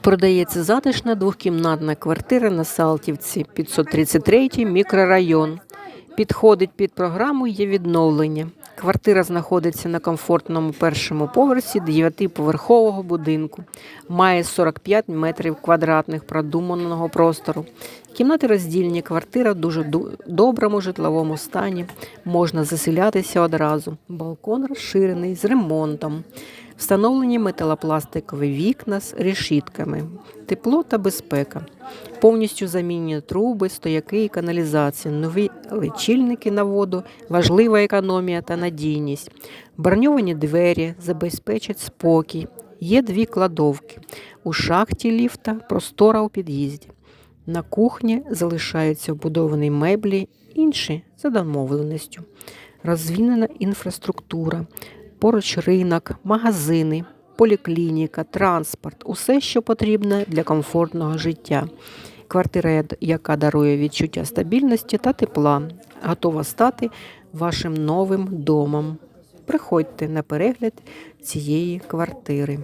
Продається затишна двохкімнатна квартира на Салтівці, 533 мікрорайон. Підходить під програму є відновлення. Квартира знаходиться на комфортному першому поверсі 9-поверхового будинку. Має 45 метрів квадратних продуманого простору. Кімнати роздільні, квартира в дуже ду- доброму житловому стані. Можна заселятися одразу. Балкон розширений з ремонтом. Встановлені металопластикові вікна з решітками, тепло та безпека. Повністю замінені труби, стояки і каналізація, нові лічильники на воду, важлива економія та надійність. Броньовані двері забезпечать спокій. Є дві кладовки. У шахті ліфта простора у під'їзді. На кухні залишаються вбудовані меблі, інші за домовленістю. Розвинена інфраструктура, поруч ринок, магазини, поліклініка, транспорт усе, що потрібно для комфортного життя. Квартира, яка дарує відчуття стабільності та тепла, готова стати вашим новим домом. Приходьте на перегляд цієї квартири.